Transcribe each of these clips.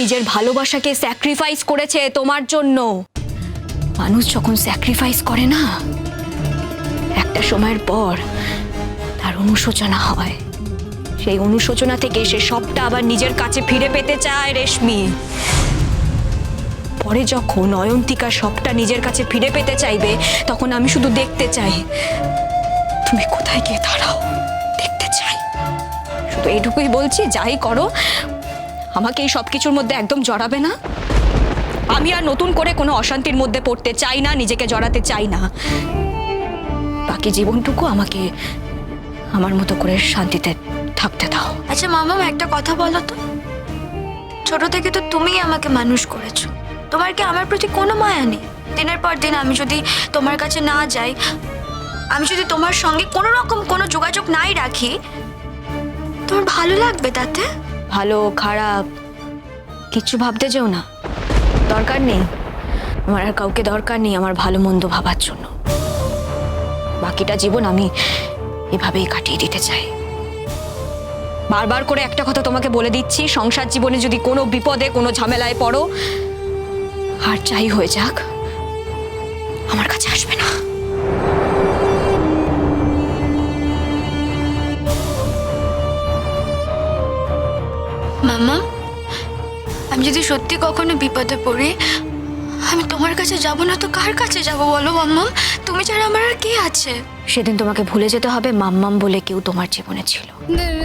নিজের ভালোবাসাকে স্যাক্রিফাইস করেছে তোমার জন্য। মানুষ যখন স্যাক্রিফাইস করে না, একটা সময়ের পর তার অনুশোচনা হয়। সেই অনুশোচনা থেকে সে সবটা আবার নিজের কাছে ফিরে পেতে চায় রেশমি। পরে যখন অয়ন্তিকা সবটা নিজের কাছে ফিরে পেতে চাইবে, তখন আমি শুধু দেখতে চাই, তুমি কোথায় গিয়ে দাঁড়াও? দেখতে চাই। শুধু এইটুকুই বলছি, যাই করো আমাকে এই সব কিছুর মধ্যে একদম জড়াবে না? আমি আর নতুন করে কোনো অশান্তির মধ্যে পড়তে চাই না, নিজেকে জড়াতে চাই না। বাকি জীবনটুকু আমাকে আমার মতো করে শান্তিতে থাকতে দাও। আচ্ছা মামা, একটা কথা বলো তো। ছোট থেকে তো তুমিই আমাকে মানুষ করেছ। তোমার কি আমার প্রতি কোনো মায়া নেই? দিনের পর দিন আমি যদি তোমার কাছে না যাই, আমি যদি তোমার সঙ্গে কোনো রকম কোনো যোগাযোগ নাই রাখি, তোমার ভালো লাগবে তাতে? ভালো, খারাপ কিচ্ছু ভাবতে যেও না। দরকার নেই। আমার আর কাউকে দরকার নেই আমার ভালো, মন্দ ভাবার জন্য। বাকিটা জীবন আমি এভাবেই কাটিয়ে দিতে চাই। বারবার করে একটা কথা তোমাকে বলে দিচ্ছি, সংসার জীবনে যদি কোনো বিপদে, কোনো ঝামেলায় পড়ো, আর চাই হয়ে যাক, আমার কাছে আসবে না। মামা আমি যদি সত্যি কখনো বিপদে পড়ি আমি তোমার কাছে যাব না তো কার কাছে যাব বলো মাম্মা? তুমি ছাড়া আমার আর কে আছে? সেদিন তোমাকে ভুলে যেতে হবে মাম্মাম বলে কেউ তোমার জীবনে ছিল।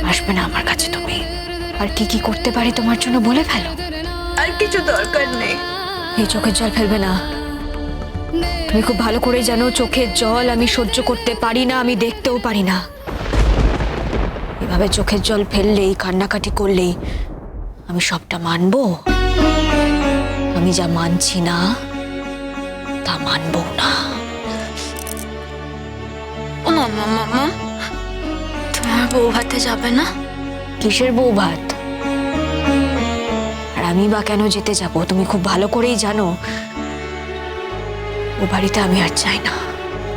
আসবে না আমার কাছে তুমি। আর কি কি করতে পারি তোমার জন্য বলে ফেলো। আর কিছু দরকার নেই। এই চোখের জল ফেলবে না। তুমি খুব ভালো করে জানো চোখের জল আমি সহ্য করতে পারি না আমি দেখতেও পারি না। এভাবে চোখের জল ফেললেই কান্নাকাটি করলেই আমি সবটা মানবো? আমি যা মানছি না তা মানবো না। ও মাম্মা মাম্মা তুমি বউ ভাতে যাবে না? কিসের বউ ভাত? আর আমি বা কেন যেতে যাব? তুমি খুব ভালো করেই জানো ও বাড়িতে আমি আর চাই না।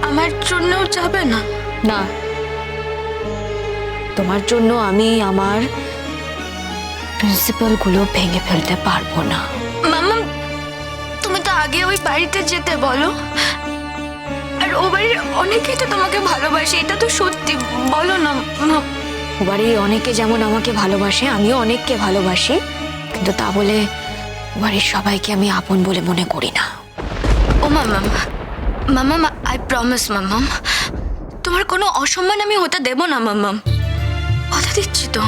আমার জন্যও যাবে না? না। তোমার জন্য আমি আমার প্রিন্সিপালগুলো ভেঙে ফেলতে পারব না। মাম্মা তুমি তো আগে ওই বাড়িতে যেতে বলো। আর ও বাড়ির অনেকেই তো তোমাকে ভালোবাসে এটা তো সত্যি বলো না ও বাড়ির অনেকে যেমন আমাকে ভালোবাসে আমিও অনেককে ভালোবাসি কিন্তু তা বলে ও বাড়ির সবাইকে আমি আপন বলে মনে করি না। ও মামাম মামাম আই প্রমিস মামাম তোমার কোনো অসম্মান আমি হতে দেব না মামাম কথা দিচ্ছি তো।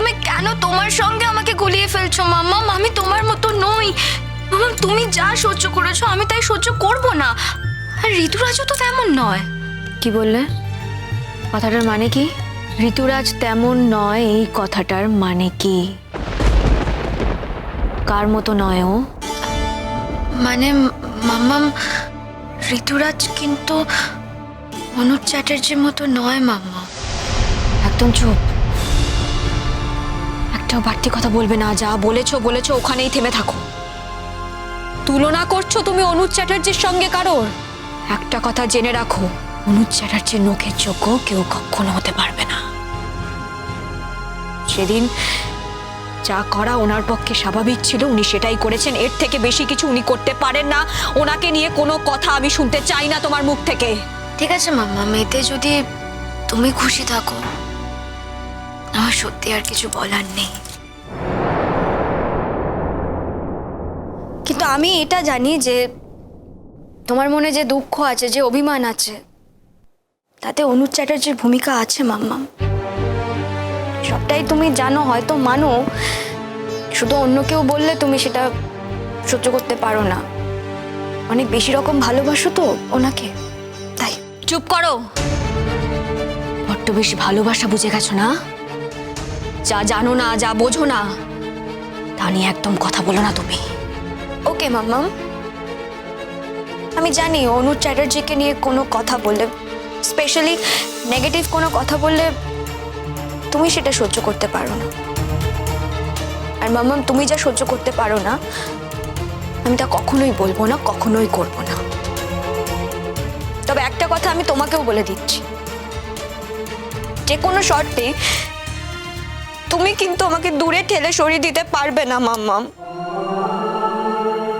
তুমি কেন তোমার সঙ্গে আমাকে গুলিয়ে ফেলছো মামাম? আমি তোমার মতো নই। মামাম তুমি যা সহ্য করেছ আমি তাই সহ্য করব না। আর ঋতুরাজও তো তেমন নয়। কি বললে? কথাটার মানে কি? ঋতুরাজ তেমন নয় এই কথাটার মানে কি? কার মতো নয় ও? মানে মামাম ঋতুরাজ কিন্তু অনুজ চ্যাটার্জির মতো নয় মাম্মা। একদম চুপ। একটাও বাড়তি কথা বলবে না, যা বলেছ বলেছ, ওখানেই থেমে থাকো। তুলনা করছ তুমি অনুজ চ্যাটার্জির সঙ্গে কারোর? একটা কথা জেনে রাখো, অনুজ চ্যাটার্জির নখের যোগ্য কেউ কখনো হতে পারবে না। সেদিন যা করা ওনার পক্ষে স্বাভাবিক ছিল, উনি সেটাই করেছেন। এর থেকে বেশি কিছু উনি করতে পারেন না। ওনাকে নিয়ে কোনো কথা আমি শুনতে চাই না তোমার মুখ থেকে। ঠিক আছে, মাম্মা। মেয়েতে যদি তুমি খুশি থাকো আমার সত্যি আর কিছু বলার নেই। কিন্তু আমি এটা জানি যে তোমার মনে যে দুঃখ আছে যে অভিমান আছে তাতে অনুজ চ্যাটার্জির ভূমিকা আছে মাম্মা সবটাই তুমি জানো হয়তো মানো শুধু অন্য কেউ বললে তুমি সেটা সহ্য করতে পারো না। অনেক বেশি রকম ভালোবাসো তো ওনাকে তাই। চুপ করো। বড্ড বেশি ভালোবাসা বুঝে গেছো না? যা জানো না, যা বোঝো না, তা নিয়ে একদম কথা বলো না তুমি। ওকে, মাম্মাম। আমি জানি অনুজ চ্যাটার্জিকে নিয়ে কোনো কথা বললে, স্পেশালি নেগেটিভ কোনো কথা বললে তুমি সেটা সহ্য করতে পারো না। আর মাম্মাম, তুমি যা সহ্য করতে পারো না, আমি তা কখনোই বলব না, কখনোই করব না। তবে একটা কথা আমি তোমাকেও বলে দিচ্ছি। যে কোনো শর্তে তুমি কিন্তু আমাকে দূরে ঠেলে সরিয়ে দিতে পারবে না মাম্মাম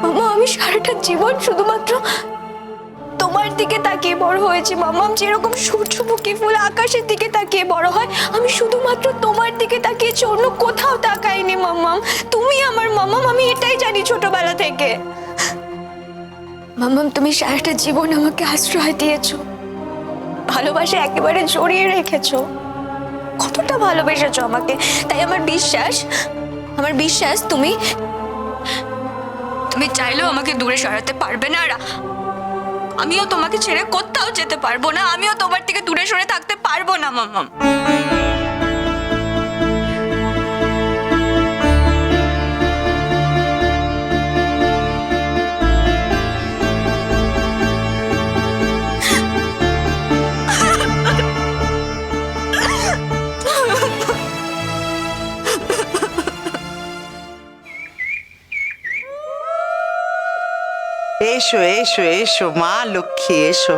মামা আমি সারাটা জীবন শুধুমাত্র তোমার দিকে তাকিয়ে বড় হয়েছি, মামাম। যেরকম সূর্যমুখী ফুল আকাশের দিকে তাকিয়ে বড় হয়, আমি শুধুমাত্র তোমার দিকে তাকিয়েছি অন্য কোথাও তাকাইনি মাম্মাম তুমি আমার, মামাম, আমি এটাই জানি ছোটবেলা থেকে। মাম্মাম তুমি সারাটা জীবন আমাকে আশ্রয় দিয়েছ। ভালোবাসা একেবারে জড়িয়ে রেখেছো। কতটা ভালোবেসেছো আমাকে? তাই আমার বিশ্বাস আমার বিশ্বাস তুমি তুমি চাইলেও আমাকে দূরে সরাতে পারবে না আর আমিও তোমাকে ছেড়ে কোথাও যেতে পারব না, আমিও তোমার থেকে দূরে সরে থাকতে পারব না মাম্মাম এসো এসো এসো মা লক্ষ্মী এসো।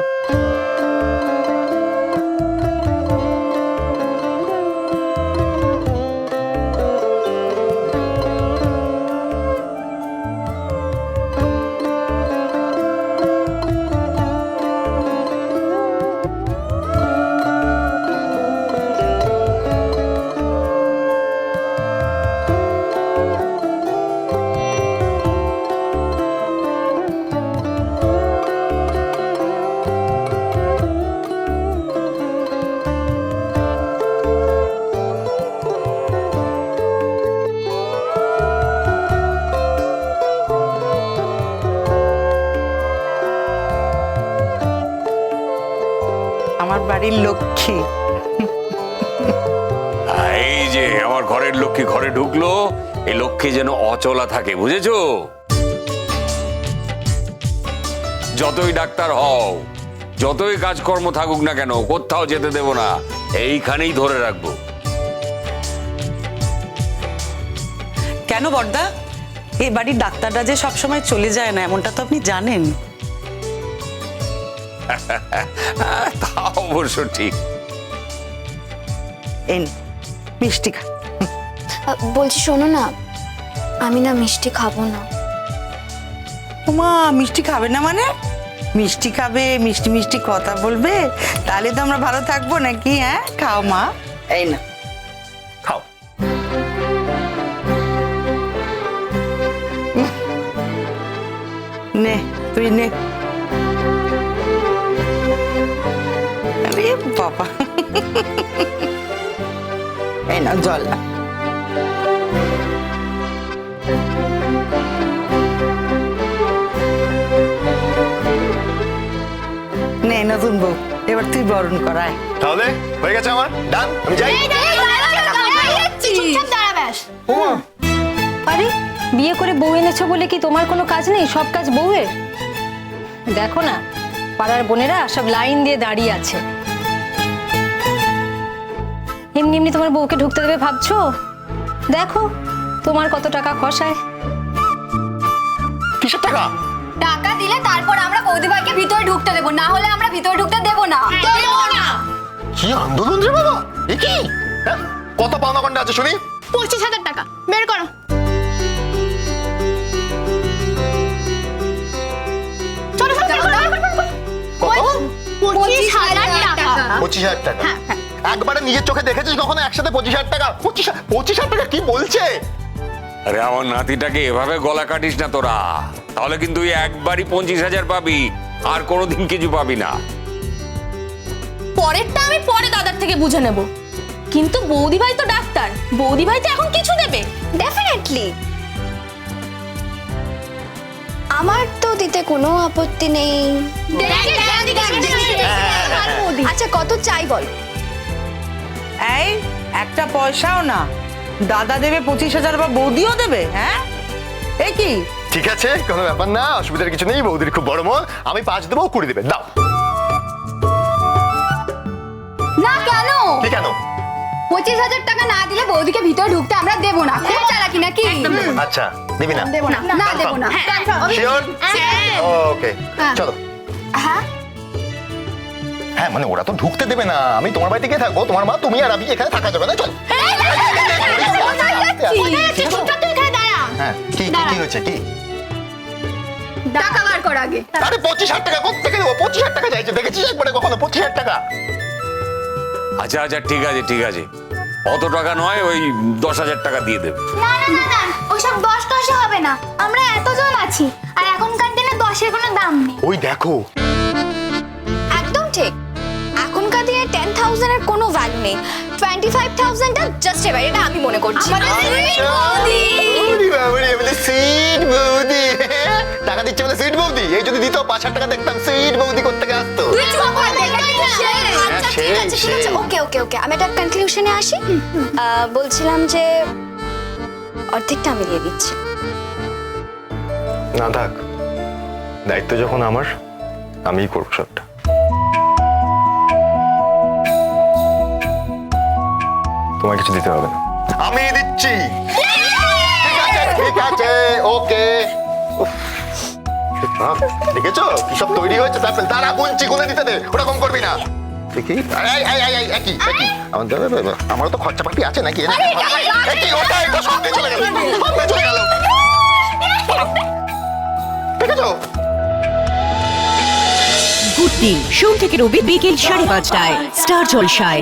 বাড়ির লক্ষ্মী। এই যে আমার ঘরের লক্ষ্মী ঘরে ঢুকলো এই লক্ষ্মী যেন অচলা থাকে বুঝেছ? যতই ডাক্তার হও যতই কাজকর্ম থাকুক না কেন কোথাও যেতে দেব না এইখানেই ধরে রাখব। কেন বর্দা? এই বাড়ির ডাক্তাররা যে সবসময় চলে যায় না এমনটা তো আপনি জানেন। অবশ্য ঠিক। এন মিষ্টি খা। বলছি শোনো না আমি না মিষ্টি খাব না। মা মিষ্টি খাবে না মানে? মিষ্টি খাবে মিষ্টি মিষ্টি কথা বলবে তাহলে তো আমরা ভালো থাকব নাকি হ্যাঁ? খাও মা। এই না খাও। নে তুই নে। বাবা। এই না জল নে নতুন বউ। এবার তুই বরণ করায় তাহলে হয়ে গেছে আমার। ডান আমি যাই। আরে বিয়ে করে বউ এনেছো বলে কি তোমার কোনো কাজ নেই? সব কাজ বউয়ের? দেখো না পাড়ার বোনেরা সব লাইন দিয়ে দাঁড়িয়ে আছে। এমনি এমনি তোমার বউকে ঢুকতে দেবে ভাবছ? দেখো তোমার কত টাকা খসায়। কিসের টাকা? টাকা দিলে তারপর আমরা বৌদি ভাইকে ভিতরে ঢুকতে দেবো না হলে আমরা ভিতরে ঢুকতে দেবো না। কি আন্দোলন রে বাবা? এ কি? হ্যাঁ? কত পাওনা আছে শুনি? পঁচিশ হাজার টাকা বের করো। চলো, চলো। কত? পঁচিশ হাজার টাকা। পঁচিশ হাজার টাকা। একবারে নিজের চোখে দেখেছিস কখনো একসাথে পঁচিশ হাজার টাকা পঁচিশ পঁচিশ হাজার টাকা কি বলছে আরে আমার নাতিটাকে এভাবে গলা কাটিস না তোরা তাহলে কিন্তু একবারই পঁচিশ হাজার পাবি আর কোনোদিন কিছু পাবি না পরেরটা আমি পরে দাদার থেকে বুঝে নেব কিন্তু বৌদি ভাই তো ডাক্তার বৌদি ভাই তো এখন কিছু দেবে ডেফিনেটলি আমার তো দিতে কোনো আপত্তি নেই আচ্ছা কত চাই বল এই একটা পয়সাও না। দাদা দেবে পঁচিশ হাজার বা বৌদিও দেবে হ্যাঁ? এ কি? ঠিক আছে কোনো ব্যাপার না অসুবিধার কিছু নেই বৌদির খুব বড় মন আমি পাঁচ দেবো কুড়ি দেবে দাও। না কেন? কি কেন? পঁচিশ হাজার টাকা না দিলে বৌদিকে ভিতরে ঢুকতে আমরা দেবো না। খুব চালাকি নাকি? আচ্ছা দিবি না? দেবো না। না দেবো না। ওকে চলো। হ্যাঁ। হ্যাঁ মানে ওরা তো ঢুকতে দেবে না আমি তোমার বাড়িতে গিয়ে থাকব তোমার মা তুমি আর আমি এখানে থাকা যাবে না চল হ্যাঁ কি কি কি কি টাকা বার কর আগে আরে পঁচিশ হাজার টাকা কোথেকে দেবো পঁচিশ হাজার টাকা চাইছে দেখেছিস একবারে কখনো পঁচিশ হাজার টাকা আচ্ছা আচ্ছা ঠিক আছে ঠিক আছে অত টাকা নয় ওই দশ হাজার টাকা দিয়ে দেবে না না না না ওসব দশ দশে হবে না আমরা এতজন আছি আর এখনকার দিনে দশের কোনো দাম নেই ওই দেখো দিনে টেন থাউজেন্ডের কোনো ভ্যালু নেই। টোয়েন্টি ফাইভ থাউজেন্ডটা জাস্ট এবার এটা আমি মনে করছি। সিট বৌদি! টাকা দিচ্ছে বলে সিট বৌদি। এই যদি দিত পাঁচ হাজার টাকা দেখতাম সিট বৌদি করতে আসতো। আচ্ছা ঠিক আছে ঠিক আছে ওকে ওকে ওকে আমি একটা কনক্লুশনে আসি। বলছিলাম যে অর্ধেকটা আমি দিয়ে দিচ্ছি। না থাক। দায়িত্ব যখন আমার আমিই করব সবটা। তোমার কিছু দিতে হবে না। আমি দিচ্ছি। ঠিক আছে ঠিক আছে ওকে। দেখেছ? কি সব তৈরি হয়েছে? তারপরে তারা গুনছি গুনে দিতে দে। ওরকম করবি না। দেখি। একই একই। আমার আমারও তো খরচা পাতি আছে নাকি? একই ওটা সঙ্গে চলে গেল। চলে গেল। দেখেছ? গুড ডে সোম থেকে রবি বিকেল সাড়ে পাঁচটায়। স্টার জলসায়।